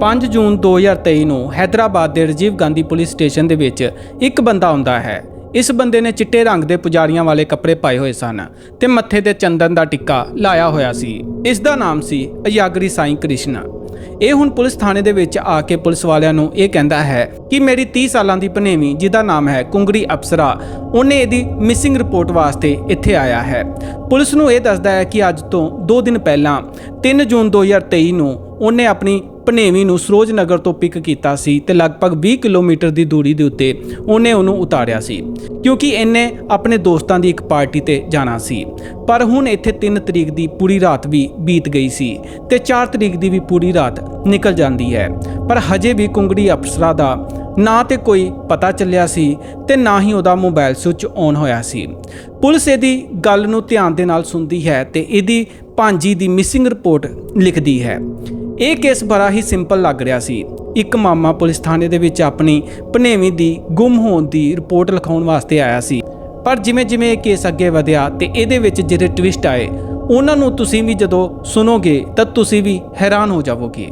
5 ਜੂਨ 2023 ਨੂੰ ਹੈਦਰਾਬਾਦ ਦੇ Rajiv Gandhi police station ਦੇ ਵਿੱਚ ਇੱਕ ਬੰਦਾ ਆਉਂਦਾ ਹੈ। ਇਸ ਬੰਦੇ ਨੇ ਚਿੱਟੇ ਰੰਗ ਦੇ ਪੁਜਾਰੀਆਂ ਵਾਲੇ ਕੱਪੜੇ ਪਾਏ ਹੋਏ ਸਨ ਤੇ ਮੱਥੇ ਤੇ ਚੰਦਨ ਦਾ ਟਿੱਕਾ ਲਾਇਆ ਹੋਇਆ ਸੀ। ਇਸ ਦਾ ਨਾਮ ਸੀ ਅਯਾਗਰੀ ਸਾਈਂ ਕ੍ਰਿਸ਼ਨ। ਇਹ ਹੁਣ ਪੁਲਿਸ ਥਾਣੇ ਦੇ ਵਿੱਚ ਆ ਕੇ ਪੁਲਿਸ ਵਾਲਿਆਂ ਨੂੰ ਇਹ ਕਹਿੰਦਾ ਹੈ ਕਿ ਮੇਰੀ 30 ਸਾਲਾਂ ਦੀ ਭਨੇਵੀ, ਜਿਹਦਾ ਨਾਮ ਹੈ ਕੁੰਗਰੀ ਅਪਸਰਾ ਉਹਨੇ ਇਹਦੀ ਮਿਸਿੰਗ ਰਿਪੋਰਟ ਵਾਸਤੇ ਇੱਥੇ ਆਇਆ ਹੈ। ਪੁਲਿਸ ਨੂੰ ਇਹ ਦੱਸਦਾ ਹੈ ਕਿ ਅੱਜ ਤੋਂ 2 ਦਿਨ ਪਹਿਲਾਂ 3 ਜੂਨ 2023 ਨੂੰ ਉਹਨੇ ਆਪਣੀ ਭਨੇਵੀਂ ਨੂੰ ਸਰੋਜ ਨਗਰ ਤੋਂ ਪਿਕ ਕੀਤਾ ਸੀ ਤੇ ਲਗਭਗ 20 ਕਿਲੋਮੀਟਰ ਦੀ ਦੂਰੀ ਦੇ ਉੱਤੇ ਉਹਨੇ ਉਹਨੂੰ ਉਤਾਰਿਆ ਸੀ, ਕਿਉਂਕਿ ਇਹਨੇ ਆਪਣੇ ਦੋਸਤਾਂ ਦੀ ਇੱਕ ਪਾਰਟੀ ਤੇ ਜਾਣਾ ਸੀ। ਪਰ ਹੁਣ ਇੱਥੇ 3 ਤਰੀਕ ਦੀ ਪੂਰੀ ਰਾਤ ਵੀ ਬੀਤ ਗਈ ਸੀ ਤੇ 4 ਤਰੀਕ ਦੀ ਵੀ ਪੂਰੀ ਰਾਤ ਨਿਕਲ ਜਾਂਦੀ ਹੈ। ਪਰ ਹਜੇ ਵੀ ਕੁੰਗੜੀ ਅਫਸਰਾ ਦਾ ਨਾ ਤੇ ਕੋਈ ਪਤਾ ਚੱਲਿਆ ਸੀ ਤੇ ਨਾ ਹੀ ਉਹਦਾ ਮੋਬਾਈਲ ਸੁੱਚ ਔਨ ਹੋਇਆ ਸੀ। ਪੁਲਿਸ ਇਹਦੀ ਗੱਲ ਨੂੰ ਧਿਆਨ ਦੇ ਨਾਲ ਸੁਣਦੀ ਹੈ ਤੇ ਇਹਦੀ ਭਾਂਜੀ ਦੀ ਮਿਸਿੰਗ ਰਿਪੋਰਟ ਲਿਖਦੀ ਹੈ। ਇਹ ਕੇਸ ਬੜਾ ਹੀ ਸਿੰਪਲ ਲੱਗ ਰਿਹਾ ਸੀ। ਇੱਕ ਮਾਮਾ ਪੁਲਿਸ ਥਾਣੇ ਦੇ ਵਿੱਚ ਆਪਣੀ ਭਨੇਵੀਂ ਦੀ ਗੁੰਮ ਹੋਣ ਦੀ ਰਿਪੋਰਟ ਲਿਖਾਉਣ ਵਾਸਤੇ ਆਇਆ ਸੀ। ਪਰ ਜਿਵੇਂ ਜਿਵੇਂ ਇਹ ਕੇਸ ਅੱਗੇ ਵਧਿਆ ਤੇ ਇਹਦੇ ਵਿੱਚ ਜਿਹੜੇ ਟਵਿਸਟ ਆਏ ਉਹਨਾਂ ਨੂੰ ਤੁਸੀਂ ਵੀ ਜਦੋਂ ਸੁਣੋਗੇ ਤਾਂ ਤੁਸੀਂ ਵੀ ਹੈਰਾਨ ਹੋ ਜਾਵੋਗੇ।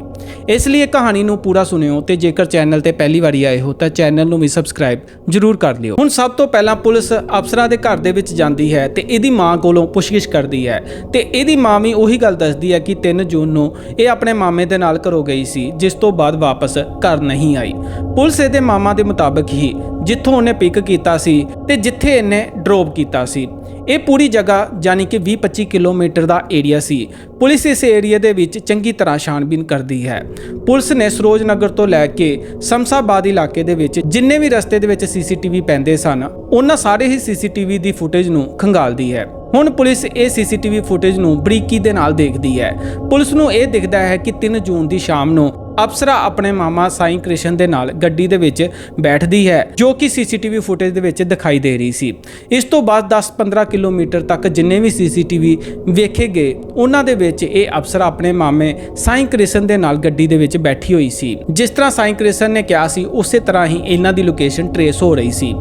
ਇਸ ਲਈ ਇਹ ਕਹਾਣੀ ਨੂੰ ਪੂਰਾ ਸੁਣਿਓ ਤੇ ਜੇਕਰ ਚੈਨਲ ਤੇ ਪਹਿਲੀ ਵਾਰੀ ਆਏ ਹੋ ਤਾਂ ਚੈਨਲ ਨੂੰ ਵੀ ਸਬਸਕ੍ਰਾਈਬ ਜ਼ਰੂਰ ਕਰ ਲਿਓ। ਹੁਣ ਸਭ ਤੋਂ ਪਹਿਲਾਂ ਪੁਲਿਸ ਅਫਸਰਾਂ ਦੇ ਘਰ ਦੇ ਵਿੱਚ ਜਾਂਦੀ ਹੈ ਤੇ ਇਹਦੀ ਮਾਂ ਕੋਲੋਂ ਪੁੱਛਗਿੱਛ ਕਰਦੀ ਹੈ ਤੇ ਇਹਦੀ ਮਾਂ ਵੀ ਉਹੀ ਗੱਲ ਦੱਸਦੀ ਹੈ ਕਿ 3 ਜੂਨ ਨੂੰ ਇਹ ਆਪਣੇ ਮਾਮੇ ਦੇ ਨਾਲ ਘਰੋਂ ਗਈ ਸੀ, ਜਿਸ ਤੋਂ ਬਾਅਦ ਵਾਪਸ ਘਰ ਨਹੀਂ ਆਈ। ਪੁਲਿਸ ਇਹਦੇ ਮਾਮਾ ਦੇ ਮੁਤਾਬਕ ਹੀ ਜਿੱਥੋਂ ਉਹਨੇ ਪਿਕ ਕੀਤਾ ਸੀ ਤੇ ਜਿੱਥੇ ਇਹਨੇ ਡ੍ਰੌਪ ਕੀਤਾ ਸੀ। ਇਹ ਪੂਰੀ ਜਗ੍ਹਾ ਯਾਨੀ ਕਿ 20-25 ਕਿਲੋਮੀਟਰ ਦਾ ਏਰੀਆ ਸੀ। ਪੁਲਿਸ ਇਸ ਏਰੀਆ ਦੇ ਵਿੱਚ ਚੰਗੀ ਤਰ੍ਹਾਂ ਛਾਣਬੀਨ ਕਰਦੀ ਹੈ। ਪੁਲਿਸ ਨੇ ਸਰੋਜ ਨਗਰ ਤੋਂ ਲੈ ਕੇ ਸਮਸਾਬਾਦ ਇਲਾਕੇ ਦੇ ਵਿੱਚ ਜਿੰਨੇ ਵੀ ਰਸਤੇ ਦੇ ਵਿੱਚ ਸੀਸੀਟੀਵੀ ਪੈਂਦੇ ਸਨ, ਉਹਨਾਂ ਸਾਰੇ ਹੀ ਸੀਸੀਟੀਵੀ ਦੀ ਫੁਟੇਜ ਨੂੰ ਖੰਗਾਲਦੀ ਹੈ। ਹੁਣ ਪੁਲਿਸ ਇਹ ਸੀਸੀਟੀਵੀ ਫੁਟੇਜ ਨੂੰ ਬਰੀਕੀ ਦੇ ਨਾਲ ਦੇਖਦੀ ਹੈ। ਪੁਲਿਸ ਨੂੰ ਇਹ ਦਿਖਦਾ ਹੈ ਕਿ 3 ਜੂਨ ਦੀ ਸ਼ਾਮ ਨੂੰ ਅਪਸਰਾ ਆਪਣੇ ਮਾਮਾ ਸਾਈਂ ਕ੍ਰਿਸ਼ਨ ਦੇ ਨਾਲ ਗੱਡੀ ਦੇ ਵਿੱਚ ਬੈਠਦੀ ਹੈ, ਜੋ ਕਿ ਸੀਸੀਟੀਵੀ ਫੁਟੇਜ ਦੇ ਵਿੱਚ ਦਿਖਾਈ ਦੇ ਰਹੀ ਸੀ। ਇਸ ਤੋਂ ਬਾਅਦ 10-15 ਕਿਲੋਮੀਟਰ ਤੱਕ ਜਿੰਨੇ ਵੀ ਸੀਸੀਟੀਵੀ ਵੇਖੇ ਗਏ, ਉਹਨਾਂ ਦੇ ਵਿੱਚ ਇਹ ਅਪਸਰਾ ਆਪਣੇ ਮਾਮੇ ਸਾਈਂ ਕ੍ਰਿਸ਼ਨ ਦੇ ਨਾਲ ਗੱਡੀ ਦੇ ਵਿੱਚ ਬੈਠੀ ਹੋਈ ਸੀ। ਜਿਸ ਤਰ੍ਹਾਂ ਸਾਈਂ ਕ੍ਰਿਸ਼ਨ ਨੇ ਕਿਹਾ ਸੀ, ਉਸੇ ਤਰ੍ਹਾਂ ਹੀ ਇਹਨਾਂ ਦੀ ਲੋਕੇਸ਼ਨ ਟਰੇਸ ਹੋ ਰਹੀ ਸੀ।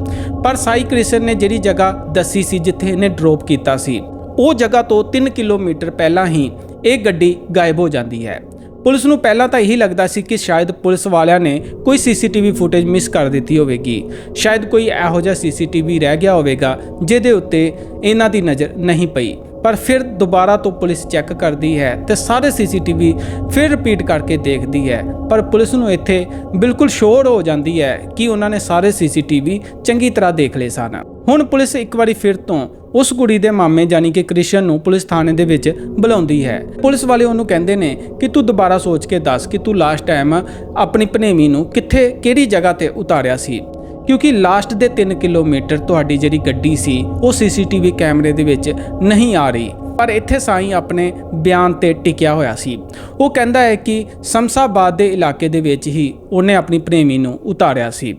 ਪਰ ਸਾਈਂ ਕ੍ਰਿਸ਼ਨ ਨੇ ਜਿਹੜੀ ਜਗ੍ਹਾ ਦੱਸੀ ਸੀ ਜਿੱਥੇ ਇਹਨੇ ਡ੍ਰੌਪ ਕੀਤਾ ਸੀ, ਉਹ ਜਗ੍ਹਾ ਤੋਂ 3 ਕਿਲੋਮੀਟਰ ਪਹਿਲਾਂ ਹੀ ਇਹ ਗੱਡੀ ਗਾਇਬ ਹੋ ਜਾਂਦੀ ਹੈ। ਪੁਲਿਸ ਨੂੰ ਪਹਿਲਾਂ ਤਾਂ ਇਹੀ ਲੱਗਦਾ ਸੀ ਕਿ ਸ਼ਾਇਦ ਪੁਲਿਸ ਵਾਲਿਆਂ ਨੇ ਕੋਈ ਸੀਸੀਟੀਵੀ ਫੁਟੇਜ ਮਿਸ ਕਰ ਦਿੱਤੀ ਹੋਵੇਗੀ। ਸ਼ਾਇਦ ਕੋਈ ਇਹੋ ਜਿਹਾ ਸੀਸੀਟੀਵੀ ਰਹਿ ਗਿਆ ਹੋਵੇਗਾ, ਜਿਹਦੇ ਉੱਤੇ ਇਹਨਾਂ ਦੀ ਨਜ਼ਰ ਨਹੀਂ ਪਈ। ਪਰ ਫਿਰ ਦੁਬਾਰਾ ਤੋਂ ਪੁਲਿਸ ਚੈੱਕ ਕਰਦੀ ਹੈ ਤੇ ਸਾਰੇ ਸੀਸੀਟੀਵੀ ਫਿਰ ਰਿਪੀਟ ਕਰਕੇ ਦੇਖਦੀ ਹੈ। ਪਰ ਪੁਲਿਸ ਨੂੰ ਇੱਥੇ ਬਿਲਕੁਲ ਸ਼ੋਰ ਹੋ ਜਾਂਦੀ ਹੈ ਕਿ ਉਹਨਾਂ ਨੇ ਸਾਰੇ ਸੀਸੀਟੀਵੀ ਚੰਗੀ ਤਰ੍ਹਾਂ ਦੇਖ ਲਏ ਸਨ। ਹੁਣ ਪੁਲਿਸ ਇੱਕ ਵਾਰੀ ਫਿਰ ਤੋਂ ਉਸ ਕੁੜੀ ਦੇ ਮਾਮੇ ਜਾਨੀ ਕਿ ਕ੍ਰਿਸ਼ਨ ਨੂੰ ਪੁਲਿਸ ਥਾਣੇ ਦੇ ਵਿੱਚ ਬੁਲਾਉਂਦੀ ਹੈ। ਪੁਲਿਸ ਵਾਲੇ ਉਹਨੂੰ ਕਹਿੰਦੇ ਨੇ ਕਿ ਤੂੰ ਦੁਬਾਰਾ ਸੋਚ ਕੇ ਦੱਸ ਕਿ ਤੂੰ ਲਾਸਟ ਟਾਈਮ ਆਪਣੀ ਭਨੇਵੀ ਨੂੰ ਕਿੱਥੇ, ਕਿਹੜੀ ਜਗ੍ਹਾ ਤੇ ਉਤਾਰਿਆ ਸੀ? ਕਿਉਂਕਿ ਲਾਸਟ ਦੇ 3 ਕਿਲੋਮੀਟਰ ਤੁਹਾਡੀ ਜਿਹੜੀ ਗੱਡੀ ਸੀ, ਉਹ ਸੀਸੀਟੀਵੀ ਕੈਮਰੇ ਦੇ ਵਿੱਚ ਨਹੀਂ ਆ ਰਹੀ। ਪਰ ਇੱਥੇ ਸਾਈਂ ਆਪਣੇ ਬਿਆਨ ਤੇ ਟਿਕਿਆ ਹੋਇਆ ਸੀ। ਉਹ ਕਹਿੰਦਾ ਹੈ ਕਿ ਸਮਸਾਬਾਦ ਦੇ ਇਲਾਕੇ ਦੇ ਵਿੱਚ ਹੀ ਉਹਨੇ ਆਪਣੀ ਪ੍ਰੇਮੀ ਨੂੰ ਉਤਾਰਿਆ ਸੀ।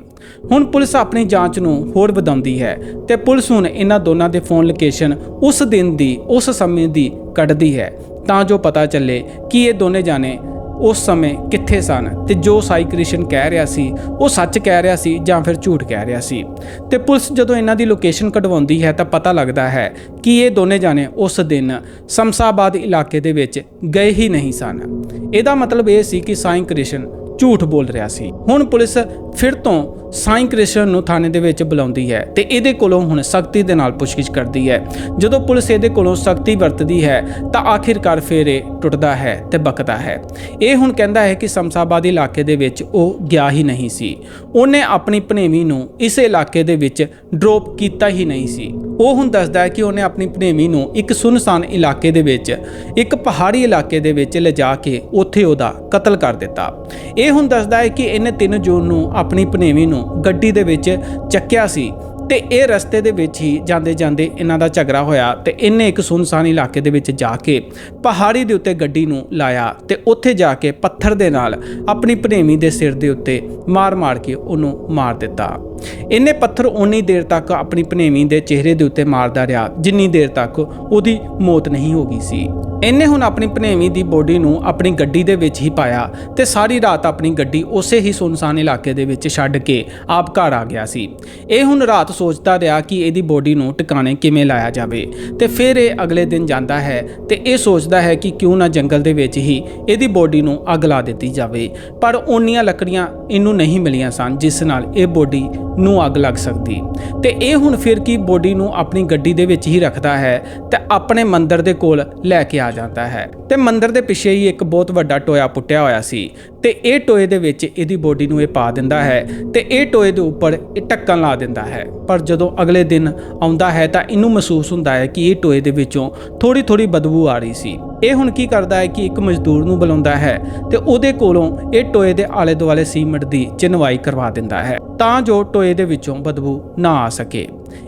ਹੁਣ ਪੁਲਿਸ ਆਪਣੀ ਜਾਂਚ ਨੂੰ ਹੋਰ ਵਧਾਉਂਦੀ ਹੈ ਤੇ ਪੁਲਿਸ ਹੁਣ ਇਹਨਾਂ ਦੋਨਾਂ ਦੇ ਫੋਨ ਲੋਕੇਸ਼ਨ ਉਸ ਦਿਨ ਦੀ, ਉਸ ਸਮੇਂ ਦੀ ਕੱਢਦੀ ਹੈ। ਤਾਂ ਜੋ ਪਤਾ ਚੱਲੇ ਕਿ ਇਹ ਦੋਨੇ ਜਾਣੇ ਉਸ ਸਮੇਂ ਕਿੱਥੇ ਸਨ? ਤੇ ਜੋ ਸਾਈ ਕ੍ਰਿਸ਼ਨ ਕਹਿ ਰਿਹਾ ਸੀ, ਉਹ ਸੱਚ ਕਹਿ ਰਿਹਾ ਸੀ ਜਾਂ ਫਿਰ ਝੂਠ ਕਹਿ ਰਿਹਾ ਸੀ? ਤੇ ਪੁਲਿਸ ਜਦੋਂ ਇਹਨਾਂ ਦੀ ਲੋਕੇਸ਼ਨ ਕਢਵਾਉਂਦੀ ਹੈ ਤਾਂ ਪਤਾ ਲੱਗਦਾ ਹੈ ਕਿ ਇਹ ਦੋਨੇ ਜਾਣੇ ਉਸ ਦਿਨ ਸਮਸਾਬਾਦ ਇਲਾਕੇ ਦੇ ਵਿੱਚ ਗਏ ਹੀ ਨਹੀਂ ਸਨ। ਇਹਦਾ ਮਤਲਬ ਇਹ ਸੀ ਕਿ ਸਾਈ ਕ੍ਰਿਸ਼ਨ ਝੂਠ ਬੋਲ ਰਿਹਾ ਸੀ। ਹੁਣ ਪੁਲਿਸ ਫਿਰ ਤੋਂ ਸਾਈਂ ਕ੍ਰਿਸ਼ਨ ਨੂੰ ਥਾਣੇ ਦੇ ਵਿੱਚ ਬੁਲਾਉਂਦੀ ਹੈ ਤੇ ਇਹਦੇ ਕੋਲੋਂ ਹੁਣ ਸਖਤੀ ਦੇ ਨਾਲ ਪੁੱਛਗਿੱਛ ਕਰਦੀ ਹੈ। ਜਦੋਂ ਪੁਲਿਸ ਇਹਦੇ ਕੋਲੋਂ ਸਖਤੀ ਵਰਤਦੀ ਹੈ, ਤਾਂ ਆਖਿਰਕਾਰ ਫੇਰ ਇਹ ਟੁੱਟਦਾ ਹੈ ਤੇ ਬਕਦਾ ਹੈ। ਇਹ ਹੁਣ ਕਹਿੰਦਾ ਹੈ ਕਿ ਸਮਸਾਬਾਦ ਇਲਾਕੇ ਦੇ ਵਿੱਚ ਉਹ ਗਿਆ ਹੀ ਨਹੀਂ ਸੀ। ਉਹਨੇ ਆਪਣੀ ਭਨੇਵੀਂ ਨੂੰ ਇਸ ਇਲਾਕੇ ਦੇ ਵਿੱਚ ਡ੍ਰੌਪ ਕੀਤਾ ਹੀ ਨਹੀਂ ਸੀ। ਉਹ ਹੁਣ ਦੱਸਦਾ ਹੈ ਕਿ ਉਹਨੇ ਆਪਣੀ ਭਨੇਵੀਂ ਨੂੰ ਇੱਕ ਸੁਨਸਾਨ ਇਲਾਕੇ ਦੇ ਵਿੱਚ, ਇੱਕ ਪਹਾੜੀ ਇਲਾਕੇ ਦੇ ਵਿੱਚ ਲਿਜਾ ਕੇ ਉੱਥੇ ਉਹਦਾ ਕਤਲ ਕਰ ਦਿੱਤਾ। ਇਹ ਹੁਣ ਦੱਸਦਾ ਹੈ ਕਿ ਇਹਨੇ 3 ਜੂਨ ਨੂੰ ਆਪਣੀ ਭਨੇਵੀਂ ਨੂੰ ਗੱਡੀ ਦੇ ਵਿੱਚ ਚੱਕਿਆ ਸੀ ਤੇ ਇਹ ਰਸਤੇ ਦੇ ਵਿੱਚ ਹੀ ਜਾਂਦੇ ਜਾਂਦੇ ਇਹਨਾਂ ਦਾ ਝਗੜਾ ਹੋਇਆ ਤੇ ਇਹਨੇ ਇੱਕ ਸੁਨਸਾਨ ਇਲਾਕੇ ਦੇ ਵਿੱਚ ਜਾ ਕੇ ਪਹਾੜੀ ਦੇ ਉੱਤੇ ਗੱਡੀ ਨੂੰ ਲਾਇਆ ਤੇ ਉੱਥੇ ਜਾ ਕੇ ਪੱਥਰ ਦੇ ਨਾਲ ਆਪਣੀ ਭਨੇਵੀਂ ਦੇ ਸਿਰ ਦੇ ਉੱਤੇ ਮਾਰ-ਮਾਰ ਕੇ ਉਹਨੂੰ ਮਾਰ ਦਿੱਤਾ। ਇਹਨੇ ਪੱਥਰ ਉਨੀ ਦੇਰ ਤੱਕ ਆਪਣੀ ਭਨੇਵੀਂ ਦੇ ਚਿਹਰੇ ਦੇ ਉੱਤੇ ਮਾਰਦਾ ਰਿਹਾ, ਜਿੰਨੀ ਦੇਰ ਤੱਕ ਉਹਦੀ ਮੌਤ ਨਹੀਂ ਹੋ ਗਈ ਸੀ। ਇਹਨੇ ਹੁਣ ਆਪਣੀ ਭਨੇਵੀਂ ਦੀ ਬੋਡੀ ਨੂੰ ਆਪਣੀ ਗੱਡੀ ਦੇ ਵਿੱਚ ਹੀ ਪਾਇਆ ਤੇ ਸਾਰੀ ਰਾਤ ਆਪਣੀ ਗੱਡੀ ਉਸੇ ਹੀ ਸੁਨਸਾਨ ਇਲਾਕੇ ਦੇ ਵਿੱਚ ਛੱਡ ਕੇ ਆਪ ਘਰ ਆ ਗਿਆ ਸੀ। ਇਹ ਹੁਣ ਰਾਤ ਸੋਚਦਾ ਰਿਹਾ ਕਿ ਇਹਦੀ ਬੋਡੀ ਨੂੰ ਟਿਕਾਣੇ ਕਿਵੇਂ ਲਾਇਆ ਜਾਵੇ ਤੇ ਫਿਰ ਇਹ ਅਗਲੇ ਦਿਨ ਜਾਂਦਾ ਹੈ ਤੇ ਇਹ ਸੋਚਦਾ ਹੈ ਕਿ ਕਿਉਂ ਨਾ ਜੰਗਲ ਦੇ ਵਿੱਚ ਹੀ ਇਹਦੀ ਬੋਡੀ ਨੂੰ ਅੱਗ ਲਾ ਦਿੱਤੀ ਜਾਵੇ। ਪਰ ਓਨੀਆਂ ਲੱਕੜੀਆਂ ਇਹਨੂੰ ਨਹੀਂ ਮਿਲੀਆਂ ਸਨ, ਜਿਸ ਨਾਲ ਇਹ ਬੋਡੀ ਨੂੰ ਅੱਗ ਲੱਗ ਸਕਦੀ। ਤੇ ਇਹ ਹੁਣ ਫਿਰ ਕੀ ਬੋਡੀ ਨੂੰ ਆਪਣੀ ਗੱਡੀ ਦੇ ਵਿੱਚ ਹੀ ਰੱਖਦਾ ਹੈ, ਤੇ ਆਪਣੇ ਮੰਦਿਰ ਦੇ ਕੋਲ ਲੈ ਕੇ ਆ ਜਾਂਦਾ ਹੈ। ਤੇ ਮੰਦਿਰ ਦੇ ਪਿੱਛੇ ਹੀ ਇੱਕ ਬਹੁਤ ਵੱਡਾ ਟੋਇਆ ਪੁੱਟਿਆ ਹੋਇਆ ਸੀ। ਤੇ ਇਹ ਟੋਏ ਦੇ ਵਿੱਚ ਇਹਦੀ ਬੋਡੀ ਨੂੰ ਇਹ ਪਾ ਦਿੰਦਾ ਹੈ, ਤੇ ਇਹ ਟੋਏ ਦੇ ਉੱਪਰ ਇਹ ਢੱਕਣ ਲਾ ਦਿੰਦਾ ਹੈ। ਪਰ ਜਦੋਂ ਅਗਲੇ ਦਿਨ ਆਉਂਦਾ ਹੈ ਤਾਂ ਇਹਨੂੰ ਮਹਿਸੂਸ ਹੁੰਦਾ ਹੈ ਕਿ ਇਹ ਟੋਏ ਦੇ ਵਿੱਚੋਂ ਥੋੜੀ ਥੋੜੀ ਬਦਬੂ ਆ ਰਹੀ ਸੀ। ਇਹ ਹੁਣ ਕੀ ਕਰਦਾ ਹੈ ਕਿ ਇੱਕ ਮਜ਼ਦੂਰ ਨੂੰ ਬੁਲਾਉਂਦਾ ਹੈ ਤੇ ਉਹਦੇ ਕੋਲੋਂ ਇਹ ਟੋਏ ਦੇ ਆਲੇ ਦੁਆਲੇ ਸੀਮਟ ਦੀ ਚਿਨਵਾਈ ਕਰਵਾ ਦਿੰਦਾ ਹੈ ਤਾਂ ਜੋ ਟੋਏ ਦੇ ਵਿੱਚੋਂ ਬਦਬੂ ਨਾ ਆ ਸਕੇ।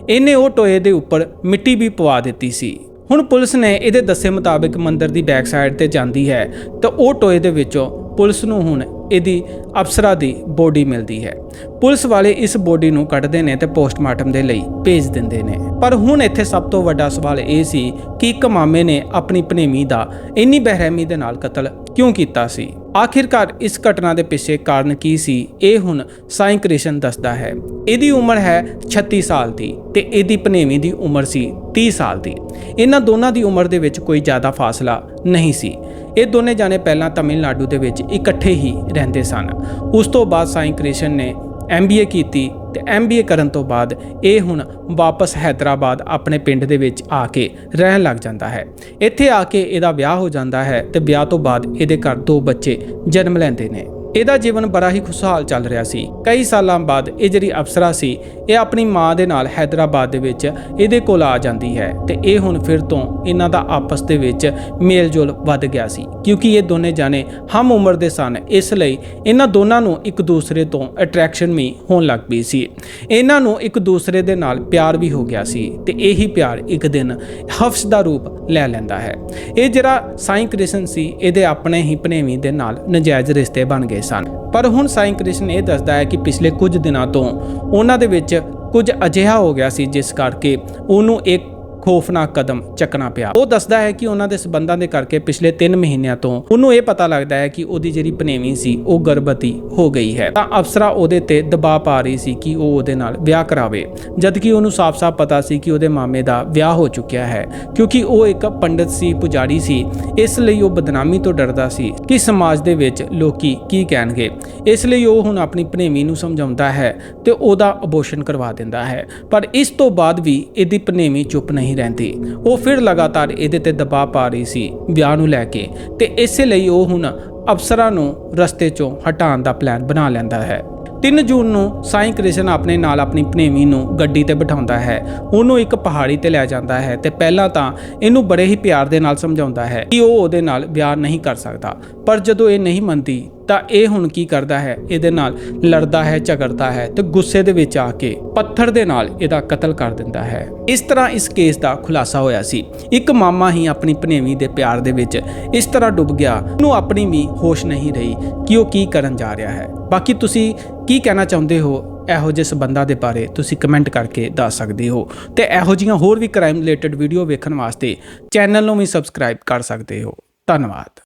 ਇਹਨੇ ਉਹ ਟੋਏ ਦੇ ਉੱਪਰ ਮਿੱਟੀ ਵੀ ਪਵਾ ਦਿੱਤੀ ਸੀ। ਹੁਣ ਪੁਲਿਸ ਨੇ ਇਹਦੇ ਦੱਸੇ ਮੁਤਾਬਕ ਮੰਦਰ ਦੀ ਬੈਕ ਸਾਈਡ ਤੇ ਜਾਂਦੀ ਹੈ ਤਾਂ ਉਹ ਟੋਏ ਦੇ ਵਿੱਚੋਂ ਪੁਲਿਸ ਨੂੰ ਹੁਣ ਇਹਦੀ ਅਫਸਰਾਂ ਦੀ ਬੋਡੀ ਮਿਲਦੀ ਹੈ। ਪੁਲਿਸ ਵਾਲੇ ਇਸ ਬੋਡੀ ਨੂੰ ਕੱਢਦੇ ਨੇ ਤੇ ਪੋਸਟਮਾਰਟਮ ਦੇ ਲਈ ਭੇਜ ਦਿੰਦੇ ਨੇ। ਪਰ ਹੁਣ ਇੱਥੇ ਸਭ ਤੋਂ ਵੱਡਾ ਸਵਾਲ ਇਹ ਸੀ ਕਿ ਇੱਕ ਮਾਮੇ ਨੇ ਆਪਣੀ ਭਨੇਵੀ ਦਾ ਇੰਨੀ ਬਹਿਰਹਿਮੀ ਦੇ ਨਾਲ ਕਤਲ ਕਿਉਂ ਕੀਤਾ ਸੀ? ਆਖਿਰਕਾਰ ਇਸ ਘਟਨਾ ਦੇ ਪਿੱਛੇ ਕਾਰਨ ਕੀ ਸੀ? ਇਹ ਹੁਣ ਸਾਈਂ ਕ੍ਰਿਸ਼ਨ ਦੱਸਦਾ ਹੈ। ਇਹਦੀ ਉਮਰ ਹੈ 36 ਸਾਲ ਦੀ ਤੇ ਇਹਦੀ ਭਨੇਵੀਂ ਦੀ ਉਮਰ ਸੀ 30 ਸਾਲ ਦੀ। ਇਹਨਾਂ ਦੋਨਾਂ ਦੀ ਉਮਰ ਦੇ ਵਿੱਚ ਕੋਈ ਜ਼ਿਆਦਾ ਫਾਸਲਾ ਨਹੀਂ ਸੀ। ਇਹ ਦੋਨੇ ਜਾਣੇ ਪਹਿਲਾਂ ਤਮਿਲਨਾਡੂ ਦੇ ਵਿੱਚ ਇਕੱਠੇ ਹੀ ਰਹਿੰਦੇ ਸਨ। ਉਸ ਤੋਂ ਬਾਅਦ ਸਾਈਂ ਕ੍ਰਿਸ਼ਨ ਨੇ ਐਮਬੀਏ ਕੀਤੀ ਤੇ ਐਮਬੀਏ ਕਰਨ ਤੋਂ ਬਾਅਦ ਇਹ ਹੁਣ ਵਾਪਸ ਹੈਦਰਾਬਾਦ ਆਪਣੇ ਪਿੰਡ ਦੇ ਵਿੱਚ ਆ ਕੇ ਰਹਿਣ ਲੱਗ ਜਾਂਦਾ ਹੈ। ਇੱਥੇ ਆ ਕੇ ਇਹਦਾ ਵਿਆਹ ਹੋ ਜਾਂਦਾ ਹੈ ਤੇ ਵਿਆਹ ਤੋਂ ਬਾਅਦ ਇਹਦੇ ਘਰ ਦੋ ਬੱਚੇ ਜਨਮ ਲੈਂਦੇ ਨੇ। ਇਹਦਾ ਜੀਵਨ ਬੜਾ ਹੀ ਖੁਸ਼ਹਾਲ ਚੱਲ ਰਿਹਾ ਸੀ। ਕਈ ਸਾਲਾਂ ਬਾਅਦ ਇਹ ਜਿਹੜੀ ਅਫਸਰਾ ਸੀ, ਇਹ ਆਪਣੀ ਮਾਂ ਦੇ ਨਾਲ ਹੈਦਰਾਬਾਦ ਦੇ ਵਿੱਚ ਇਹਦੇ ਕੋਲ ਆ ਜਾਂਦੀ ਹੈ ਤੇ ਇਹ ਹੁਣ ਫਿਰ ਤੋਂ ਇਹਨਾਂ ਦਾ ਆਪਸ ਦੇ ਵਿੱਚ ਮੇਲਜੋਲ ਵੱਧ ਗਿਆ ਸੀ। ਕਿਉਂਕਿ ਇਹ ਦੋਨੇ ਜਾਣੇ ਹਮ ਉਮਰ ਦੇ ਸਨ, ਇਸ ਲਈ ਇਹਨਾਂ ਦੋਨਾਂ ਨੂੰ ਇੱਕ ਦੂਸਰੇ ਤੋਂ ਅਟਰੈਕਸ਼ਨ ਵੀ ਹੋਣ ਲੱਗ ਪਈ ਸੀ। ਇਹਨਾਂ ਨੂੰ ਇੱਕ ਦੂਸਰੇ ਦੇ ਨਾਲ ਪਿਆਰ ਵੀ ਹੋ ਗਿਆ ਸੀ ਤੇ ਇਹੀ ਪਿਆਰ ਇੱਕ ਦਿਨ ਹਫਸ ਦਾ ਰੂਪ ਲੈ ਲੈਂਦਾ ਹੈ। ਇਹ ਜਿਹੜਾ ਸਾਈਂ ਕ੍ਰਿਸ਼ਨ ਸੀ, ਇਹਦੇ ਆਪਣੇ ਹੀ ਭਨੇਵੀਂ ਦੇ ਨਾਲ ਨਜਾਇਜ਼ ਰਿਸ਼ਤੇ ਬਣ ਗਏ ਸਨ। ਪਰ ਹੁਣ ਸਾਈਂ ਕ੍ਰਿਸ਼ਨ ਇਹ ਦੱਸਦਾ ਹੈ ਕਿ ਪਿਛਲੇ ਕੁਝ ਦਿਨਾਂ ਤੋਂ ਉਹਨਾਂ ਦੇ ਵਿੱਚ ਕੁਝ ਅਜਿਹਾ ਹੋ ਗਿਆ ਸੀ, ਜਿਸ ਕਰਕੇ ਉਹਨੂੰ ਇੱਕ ਖੌਫਨਾਕ ਕਦਮ ਚੱਕਣਾ ਪਿਆ। ਉਹ ਦੱਸਦਾ ਹੈ ਕਿ ਉਹਨਾਂ ਦੇ ਸਬੰਧਾਂ ਦੇ ਕਰਕੇ ਪਿਛਲੇ 3 ਮਹੀਨਿਆਂ ਤੋਂ ਉਹਨੂੰ ਇਹ ਪਤਾ ਲੱਗਦਾ ਹੈ ਕਿ ਉਹਦੀ ਜਿਹੜੀ ਪਨੇਵੀ ਸੀ, ਉਹ ਗਰਭਵਤੀ ਹੋ ਗਈ ਹੈ। ਤਾਂ ਅਫਸਰਾ ਉਹਦੇ ਤੇ ਦਬਾਅ ਪਾ ਰਹੀ ਸੀ ਕਿ ਉਹ ਉਹਦੇ ਨਾਲ ਵਿਆਹ ਕਰਾਵੇ। ਜਦਕਿ ਉਹਨੂੰ ਸਾਫ਼-ਸਾਫ਼ ਪਤਾ ਸੀ ਕਿ ਉਹਦੇ ਮਾਮੇ ਦਾ ਵਿਆਹ ਹੋ ਚੁੱਕਿਆ ਹੈ, ਕਿਉਂਕਿ ਉਹ ਇੱਕ ਪੰਡਤ ਸੀ, ਪੁਜਾਰੀ ਸੀ, ਇਸ ਲਈ ਉਹ ਬਦਨਾਮੀ ਤੋਂ ਡਰਦਾ ਸੀ ਕਿ ਸਮਾਜ ਦੇ ਵਿੱਚ ਲੋਕੀ ਕੀ ਕਹਿਣਗੇ। ਇਸ ਲਈ ਉਹ ਹੁਣ ਆਪਣੀ ਭਨੇਵੀਂ ਨੂੰ ਸਮਝਾਉਂਦਾ ਹੈ ਤੇ ਉਹਦਾ ਅਬੋਰਸ਼ਨ ਕਰਵਾ ਦਿੰਦਾ ਹੈ। ਪਰ ਇਸ ਤੋਂ ਬਾਅਦ ਵੀ ਇਹਦੀ ਭਨੇਵੀਂ ਚੁੱਪ ਨਹੀਂ ਰਹਿੰਦੀ। ਉਹ ਫਿਰ ਲਗਾਤਾਰ ਇਹਦੇ ਤੇ ਦਬਾਅ ਪਾ ਰਹੀ ਸੀ ਵਿਆਹ ਨੂੰ ਲੈ ਕੇ ਤੇ ਇਸੇ ਲਈ ਉਹ ਹੁਣ ਅਫਸਰਾਂ ਨੂੰ ਰਸਤੇ ਚੋਂ ਹਟਾਉਣ ਦਾ ਪਲਾਨ ਬਣਾ ਲੈਂਦਾ ਹੈ। 3 ਜੂਨ ਨੂੰ ਸਾਈਂ ਕ੍ਰਿਸ਼ਨ ਆਪਣੇ ਨਾਲ ਆਪਣੀ ਭਨੇਵੀਂ ਨੂੰ ਗੱਡੀ ਤੇ ਬਿਠਾਉਂਦਾ ਹੈ। ਉਹਨੂੰ ਇੱਕ ਪਹਾੜੀ ਤੇ ਲੈ ਜਾਂਦਾ ਹੈ ਤੇ ਪਹਿਲਾਂ ਤਾਂ ਇਹਨੂੰ ਬੜੇ ਹੀ ਪਿਆਰ ਦੇ ਨਾਲ ਸਮਝਾਉਂਦਾ ਹੈ ਕਿ ਉਹ ਉਹਦੇ ਨਾਲ ਵਿਆਹ ਨਹੀਂ ਕਰ ਸਕਦਾ। ਪਰ ਜਦੋਂ ਇਹ ਨਹੀਂ ਮੰਨਦੀ ਤਾਂ ਇਹ ਹੁਣ ਕੀ ਕਰਦਾ ਹੈ? ਇਹਦੇ ਨਾਲ ਲੜਦਾ ਹੈ, ਝਗੜਦਾ ਹੈ ਤੇ ਗੁੱਸੇ ਦੇ ਵਿੱਚ ਆ ਕੇ ਪੱਥਰ ਦੇ ਨਾਲ ਇਹਦਾ ਕਤਲ ਕਰ ਦਿੰਦਾ ਹੈ। ਇਸ ਤਰ੍ਹਾਂ ਇਸ ਕੇਸ ਦਾ ਖੁਲਾਸਾ ਹੋਇਆ ਸੀ। ਇੱਕ ਮਾਮਾ ਹੀ ਆਪਣੀ ਭਨੇਵੀ ਦੇ ਪਿਆਰ ਦੇ ਵਿੱਚ ਇਸ ਤਰ੍ਹਾਂ ਡੁੱਬ ਗਿਆ। ਉਹਨੂੰ ਆਪਣੀ ਵੀ ਹੋਸ਼ ਨਹੀਂ ਰਹੀ ਕਿ ਉਹ ਕੀ ਕਰਨ ਜਾ ਰਿਹਾ ਹੈ। ਬਾਕੀ ਤੁਸੀਂ ਕੀ ਕਹਿਣਾ ਚਾਹੁੰਦੇ ਹੋ? ਇਹੋ ਜਿਹੇ ਸਬੰਧਾਂ ਦੇ ਬਾਰੇ ਤੁਸੀਂ ਕਮੈਂਟ ਕਰਕੇ ਦੱਸ ਸਕਦੇ ਹੋ। ਤੇ ਇਹੋ ਜਿਹੀਆਂ ਹੋਰ ਵੀ ਕ੍ਰਾਈਮ ਰਿਲੇਟਡ ਵੀਡੀਓ ਵੇਖਣ ਵਾਸਤੇ ਚੈਨਲ ਨੂੰ ਵੀ ਸਬਸਕ੍ਰਾਈਬ ਕਰ ਸਕਦੇ ਹੋ। ਧੰਨਵਾਦ।